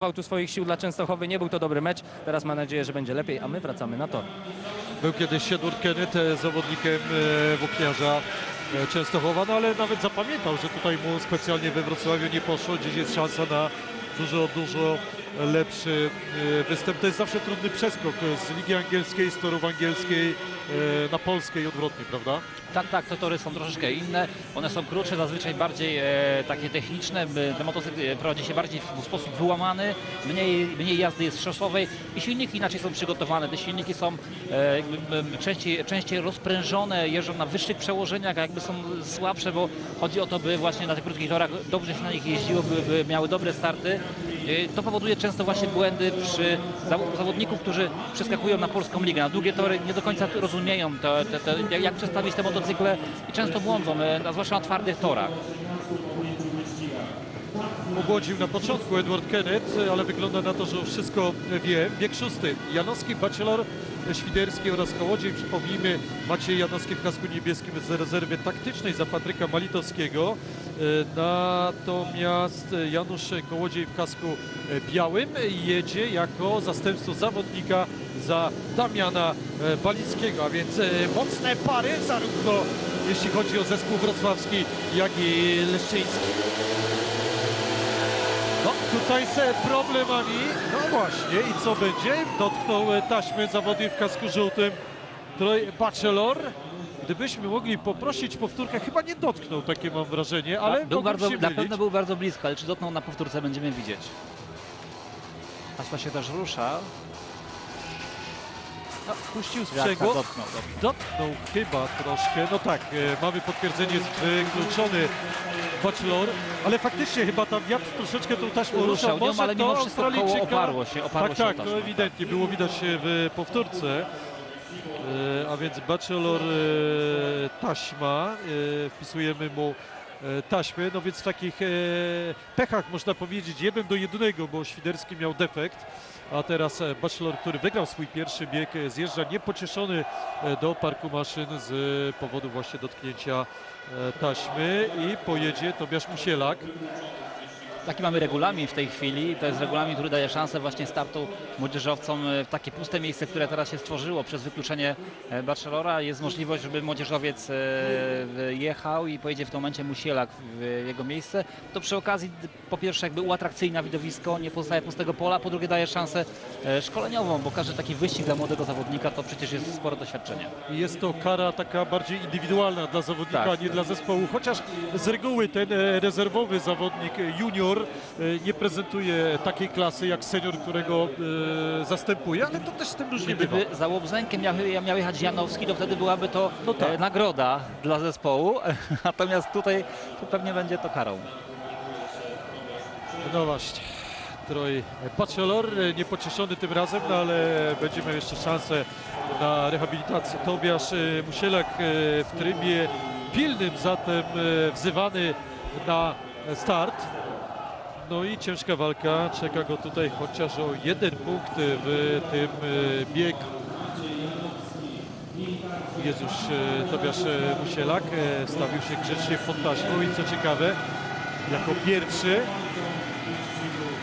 tu swoich sił dla Częstochowy. Nie był to dobry mecz. Teraz mam nadzieję, że będzie lepiej, a my wracamy na tor. Był kiedyś Edward Kenneth e, zawodnikiem e, włókniarza e, Częstochowa, no ale nawet zapamiętał, że tutaj mu specjalnie we Wrocławiu nie poszło. Dziś jest szansa na dużo, dużo lepszy e, występ. To jest zawsze trudny przeskok z Ligi Angielskiej, z torów angielskiej e, na polskiej i odwrotnie, prawda? Tak, tak, te tory są troszeczkę inne. One są krótsze, zazwyczaj bardziej e, takie techniczne. Ten motocykl e, prowadzi się bardziej w sposób wyłamany, mniej, mniej jazdy jest szosowej i silniki inaczej są przygotowane. Te silniki są e, jakby, częściej, częściej rozprężone, jeżdżą na wyższych przełożeniach, a jakby są słabsze, bo chodzi o to, by właśnie na tych krótkich torach dobrze się na nich jeździło, by, by miały dobre starty. E, To powoduje często właśnie błędy przy zaw- zawodników, którzy przeskakują na polską ligę. Na długie tory nie do końca rozumieją te, te, te, jak- przestawić te motocykle i często błądzą, e, zwłaszcza na twardych torach. Pobłodził na początku Edward Kenneth, ale wygląda na to, że wszystko wie. Bieg szósty. Janowski, Bachelor, Świderski oraz Kołodziej. Przypomnijmy, Maciej Janowski w kasku niebieskim z rezerwy taktycznej za Patryka Malitowskiego. E, Natomiast Janusz Kołodziej w kasku e, białym jedzie jako zastępstwo zawodnika za Damiana e, Balickiego, a więc mocne pary zarówno jeśli chodzi o zespół wrocławski, jak i leszczyński. Tutaj z problemami, no właśnie i co będzie? Dotknął e, taśmy zawody w kasku żółtym Troy Bachelor. Gdybyśmy mogli poprosić powtórkę, chyba nie dotknął, takie mam wrażenie, ale był mogłem bardzo, się na mylić. pewno był bardzo blisko, ale czy dotknął na powtórce będziemy widzieć. Taśma się też rusza. Puścił sprzęgło, dotknął, dotknął. chyba troszkę, no tak, e, mamy potwierdzenie, wykluczony Bachelor, ale faktycznie chyba tam wiatr troszeczkę tą taśmą ruszał, Ruszał. nią, może ale to mimo wszystko koło oparło się, oparło tak, się tak, taśmę, to ewidentnie było widać w powtórce. E, A więc Bachelor e, taśma, e, wpisujemy mu e, taśmę, no więc w takich e, pechach można powiedzieć jeden do jednego, bo Świderski miał defekt, a teraz e, Bachelor, który wygrał swój pierwszy bieg, e, zjeżdża niepocieszony e, do parku maszyn z powodu właśnie dotknięcia taśmy i pojedzie Tobiasz Musielak. Taki mamy regulamin w tej chwili. To jest regulamin, który daje szansę właśnie startu młodzieżowcom e, w takie puste miejsce, które teraz się stworzyło przez wykluczenie e, bachelora. Jest możliwość, żeby młodzieżowiec e, jechał i pojedzie w tym momencie Musielak w jego miejsce. To przy okazji po pierwsze jakby uatrakcyjnia widowisko, nie pozostaje pustego pola, po drugie daje szansę szkoleniową, bo każdy taki wyścig dla młodego zawodnika to przecież jest spore doświadczenie. Jest to kara taka bardziej indywidualna dla zawodnika, Tak, a nie tak. dla zespołu. Chociaż z reguły ten rezerwowy zawodnik e, junior e, nie prezentuje takiej klasy jak senior, którego e, zastępuje, ale to też z tym różnie bywa. Gdyby za Łobzękę miał, miał jechać Janowski, to wtedy byłaby to No tak. e, nagroda dla zespołu. Natomiast tutaj tu pewnie będzie to karą. No właśnie. Troy Bachelor, e, niepocieszony tym razem, no ale będzie miał jeszcze szansę na rehabilitację. Tobiasz e, Musielak w trybie pilnym, zatem wzywany na start. No i ciężka walka, czeka go tutaj chociaż o jeden punkt w tym e, biegu. Już e, Tobiasz e, Musielak, stawił się grzecznie pod taśmą i co ciekawe, jako pierwszy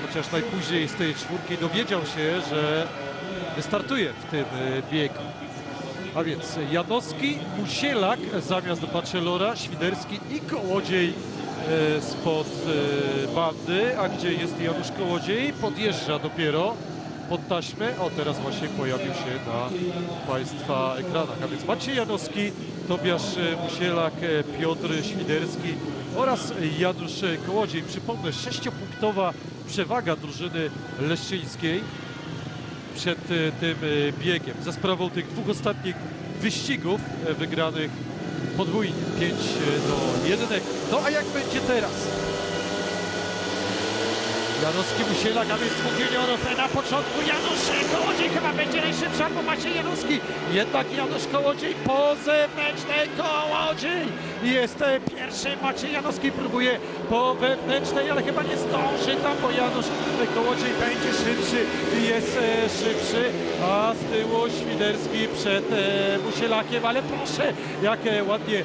chociaż najpóźniej z tej czwórki dowiedział się, że wystartuje w tym biegu. A więc Janowski, Musielak zamiast Bachelora, Świderski i Kołodziej spod e, bandy. A gdzie jest Janusz Kołodziej? Podjeżdża dopiero pod taśmę. O, teraz właśnie pojawił się na Państwa ekranach. A więc Maciej Janowski, Tobiasz e, Musielak, e, Piotr Świderski oraz Janusz e, Kołodziej. Przypomnę, sześciopunktowa przewaga drużyny leszczyńskiej przed e, tym e, biegiem. Za sprawą tych dwóch ostatnich wyścigów e, wygranych podwójnie 5 do 1. No a jak będzie teraz? Janowski Musielak, a więc mówienie na początku Janusz Kołodziej chyba będzie najszybszy albo Maciej Janowski. Jednak Janusz Kołodziej po zewnętrznej Kołodziej Jest e, pierwszy, Maciej Janowski próbuje po wewnętrznej, ale chyba nie zdąży. Tam, bo Janusz Kołodziej będzie szybszy i jest e, szybszy, a z tyłu Świderski przed e, Musielakiem, ale proszę, jak e, ładnie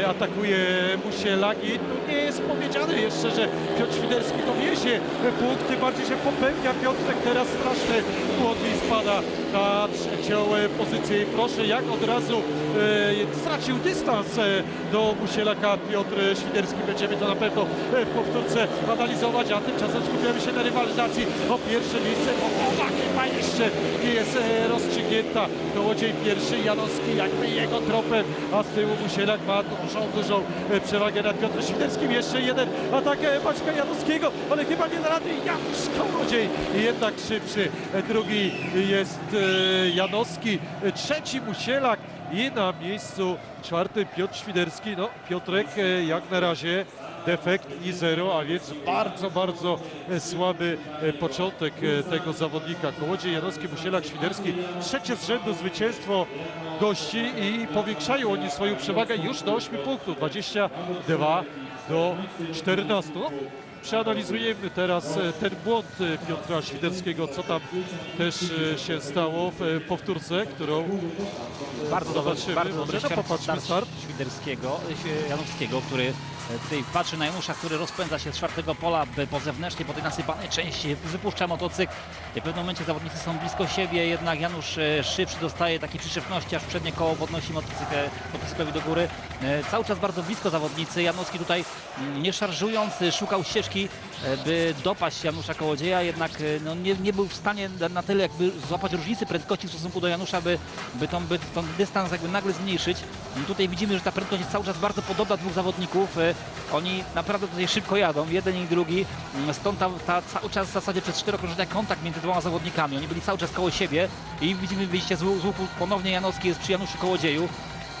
e, atakuje Musielak. I tu nie jest powiedziane jeszcze, że Piotr Świderski dowiezie e, punkt, tym bardziej się popełnia Piotrek. Teraz straszny błąd spada na trzecią e, pozycję. I proszę, jak od razu e, stracił dystans e, do Musielaka Piotr Świderski, będziemy to na pewno e, w powtórce analizować, a tymczasem skupiamy się na rywalizacji o pierwsze miejsce, ona chyba jeszcze nie jest e, rozstrzygnięta. Kołodziej pierwszy, Janowski jakby jego tropem, a z tyłu Musielak ma dużą, dużą e, przewagę nad Piotrem Świderskim. Jeszcze jeden atak e, Maćka Janowskiego, ale chyba nie da rady. Janusz Kołodziej jednak szybszy. E, Drugi jest e, Janowski, e, trzeci Musielak i na miejscu czwartym Piotr Świderski. No Piotrek e, jak na razie defekt i zero, a więc bardzo, bardzo e, słaby e, początek e, tego zawodnika. Kołodziej, Janowski, Musielak, Świderski. Trzecie z rzędu zwycięstwo gości i powiększają oni swoją przewagę już do 8 punktów. 22 do 14. No, Przeanalizujemy teraz ten błąd Piotra Świderskiego, co tam też się stało w powtórce, którą Bardzo dobry, Zobaczymy, bardzo może dobry no, start, start. Świderskiego, Janowskiego, który tutaj patrzy na Janusza, który rozpędza się z czwartego pola po zewnętrznej, po tej nasypanej części, wypuszcza motocykl w pewnym momencie zawodnicy są blisko siebie, jednak Janusz e, szybszy dostaje takiej przyczepności, aż przednie koło podnosi motocykl, motocyklowi do góry. E, Cały czas bardzo blisko zawodnicy, Janowski tutaj mm, nie szarżując, e, szukał ścieżki, by dopaść Janusza Kołodzieja, jednak no, nie, nie był w stanie na- tyle jakby złapać różnicy prędkości w stosunku do Janusza, by, by, tą, by dystans jakby nagle zmniejszyć. Tutaj widzimy, że ta prędkość jest cały czas bardzo podobna dwóch zawodników. Oni naprawdę tutaj szybko jadą, jeden i drugi. Mm, Stąd ta, ta cały czas w zasadzie przez cztery okrążenia kontakt między dwoma zawodnikami. Oni byli cały czas koło siebie i widzimy wyjście z z łuku. Ponownie Janowski jest przy Januszu Kołodzieju.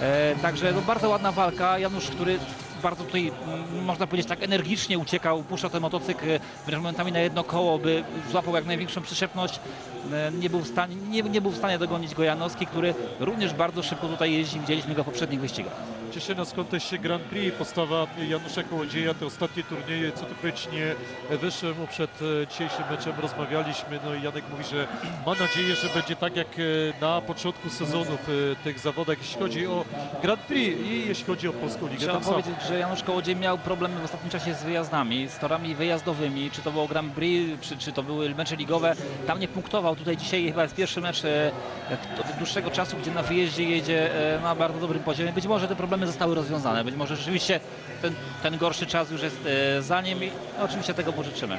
E, także no, bardzo ładna walka. Janusz, który bardzo tutaj, mm, można powiedzieć, tak energicznie uciekał, puszczał ten motocykl e, wręcz momentami na jedno koło, by złapał jak największą przyczepność. E, Nie był w stanie, nie, nie był w stanie dogonić go Janowski, który również bardzo szybko tutaj jeździ. Widzieliśmy go w poprzednich wyścigach. Cieszy nas w kontekście Grand Prix postawa Janusza Kołodzieja, te ostatnie turnieje, co tu powiedzieć, nie wyszło mu przed e, dzisiejszym meczem, rozmawialiśmy, no i Janek mówi, że ma nadzieję, że będzie tak jak e, na początku sezonu w e, tych zawodach, jeśli chodzi o Grand Prix i jeśli chodzi o Polską Ligę. Trzeba powiedzieć, że Janusz Kołodziej miał problemy w ostatnim czasie z wyjazdami, z torami wyjazdowymi, czy to było Grand Prix, czy, czy to były mecze ligowe. Tam nie punktował. Tutaj dzisiaj chyba jest pierwszy mecz od dłuższego czasu, gdzie na wyjeździe jedzie na bardzo dobrym poziomie. Być może te problemy zostały rozwiązane. Być może rzeczywiście ten, ten gorszy czas już jest e, za nim i oczywiście tego mu życzymy.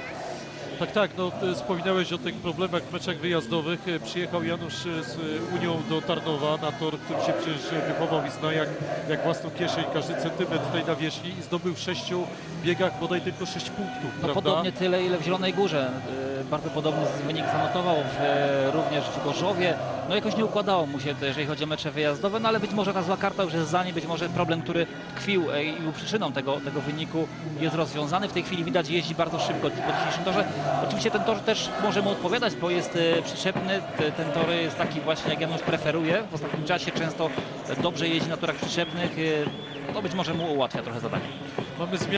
Tak, tak, no wspominałeś o tych problemach w meczach wyjazdowych. E, Przyjechał Janusz e, z Unią do Tarnowa na tor, który się przecież wychował i zna jak, jak własną kieszeń, każdy centymetr tej nawierzchni i zdobył w sześciu biegach bodaj tylko sześć punktów, No prawda? podobnie tyle, ile w Zielonej Górze. Bardzo podobny wynik zanotował w, również w Gorzowie. No jakoś nie układało mu się to, jeżeli chodzi o mecze wyjazdowe, no ale być może ta zła karta już jest za nim, być może problem, który tkwił e, i był przyczyną tego, tego wyniku jest rozwiązany. W tej chwili widać jeździ bardzo szybko po dzisiejszym torze. Oczywiście ten tor też może mu odpowiadać, bo jest e, przyczepny. Te- Ten tor jest taki właśnie, jak Janusz preferuje. W ostatnim czasie często dobrze jeździ na torach przyczepnych. E, To być może mu ułatwia trochę zadanie.